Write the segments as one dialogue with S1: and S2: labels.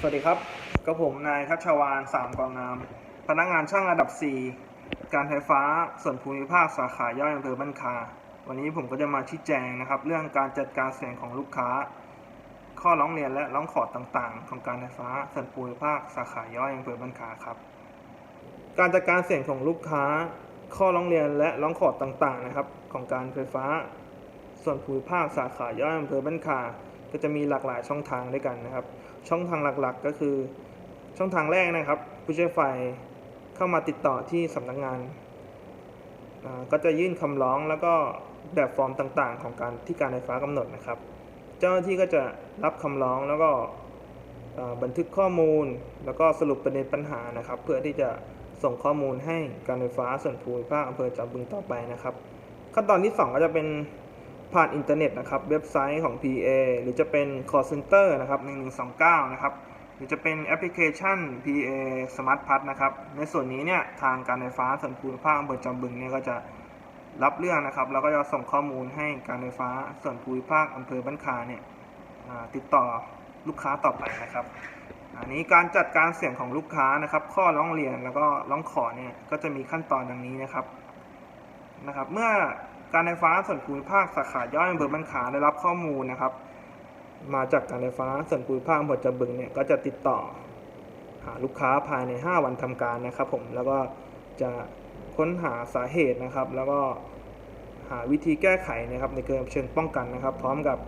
S1: สวัสดีครับกับผมนายทัชวานสามกองงาม พนักงานช่างระดับ 4 การไฟฟ้าส่วนภูมิภาคสาขาย่อยอำเภอบ้านคา วันนี้ผมก็จะมาชี้แจงนะครับ เรื่องการจัดการเสียงของลูกค้า ข้อร้องเรียนและร้องขอต่างๆ ของการไฟฟ้าส่วนภูมิภาคสาขาย่อยอำเภอบ้านคาครับ การจัดการเสียงของลูกค้า ข้อร้องเรียนและร้องขอต่างๆนะครับ ของการไฟฟ้า ส่วนภูมิภาคสาขาย่อยอำเภอบ้านคา ก็จะมีหลากหลายช่องทางด้วยกันนะครับ ช่องทางหลักๆ ก็คือ ช่องทางแรกนะครับ ผู้ใช้ไฟเข้ามาติดต่อที่สำนักงาน ก็จะยื่นคำร้องแล้วก็แบบฟอร์มต่างๆ ของการที่การไฟฟ้ากำหนดนะครับ เจ้าหน้าที่ก็จะรับคำร้องแล้วก็บันทึกข้อมูล แล้วก็สรุปประเด็นปัญหานะครับ เพื่อที่จะส่งข้อมูลให้การไฟฟ้าส่วนภูมิภาคอำเภอจอมบึงต่อไปนะครับ ขั้นตอนที่ 2 ก็จะเป็น ผ่านอินเทอร์เน็ตนะครับ เว็บไซต์ของ PA หรือจะเป็น call center นะครับ 1129 นะครับ หรือจะเป็นแอปพลิเคชัน PA Smart p a s นะครับ ในส่วนนี้เนี่ยทางการไฟฟ้าส่วนภูมิภาคอำเภอจอมบึงเนี่ยก็จะรับเรื่องนะครับ แล้วก็จะส่งข้อมูลให้การไฟฟ้าส่วนภูมิภาคอำเภอบ้านคาเนี่ยติดต่อลูกค้าต่อไปนะครับ อันนี้การจัดการเสียงของลูกค้านะครับ ข้อร้องเรียนแล้วก็ร้องขอเนี่ยก็จะมีขั้นตอนดังนี้นะครับนะครับ เมื่อ การไฟฟ้าส่วนภูมิภาคสาขาย่อยอำเภอบ้านคาได้รับข้อมูลนะครับ มาจากการไฟฟ้าส่วนภูมิภาคอำเภอจำบึงเนี่ยก็จะติดต่อหาลูกค้าภายใน 5 วันทำการนะครับผมแล้วก็จะค้นหาสาเหตุนะครับ แล้วก็หาวิธีแก้ไขนะครับในเกินเชิงป้องกันนะครับ พร้อมกับ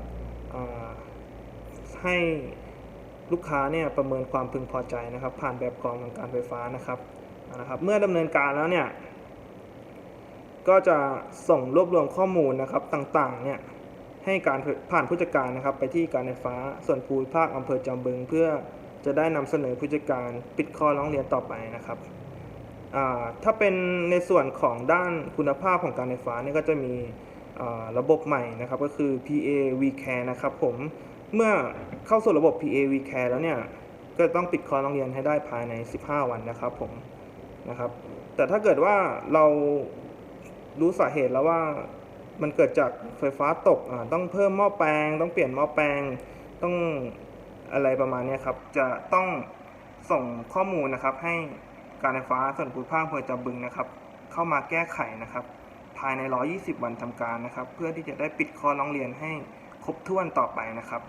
S1: ให้ลูกค้าเนี่ยประเมินความพึงพอใจนะครับ ผ่านแบบกรองของการไฟฟ้านะครับนะครับ เมื่อดำเนินการแล้วเนี่ย ก็จะส่งรวบรวมข้อมูลนะครับต่างๆเนี่ยให้การผ่านผู้จัดการนะครับ ไปที่การไฟฟ้าส่วนภูมิภาคอำเภอจอมบึง เพื่อจะได้นำเสนอผู้จัดการปิดข้อร้องเรียนต่อไปนะครับถ้าเป็นในส่วนของด้านคุณภาพของการไฟฟ้าเนี่ยก็จะมีระบบใหม่นะครับก็คือ PA VCare นะครับผมเมื่อเข้าสู่ระบบ PA VCare แล้วเนี่ยก็ต้องปิดข้อร้องเรียนให้ได้ภายใน 15 วันนะครับผมนะครับแต่ถ้าเกิดว่าเรา รู้สาเหตุแล้วว่ามันเกิดจากไฟฟ้าตกอ่าต้องเพิ่มหม้อแปลง ต้องเปลี่ยนหม้อแปลง ต้องอะไรประมาณนี้ครับ จะต้องส่งข้อมูลนะครับ ให้การไฟฟ้าส่วนภูมิภาคอำเภอจำบึงนะครับ เข้ามาแก้ไขนะครับ ภายใน 120 วันทำการนะครับ เพื่อที่จะได้ปิดข้อร้องเรียนให้ครบถ้วนต่อไปนะครับ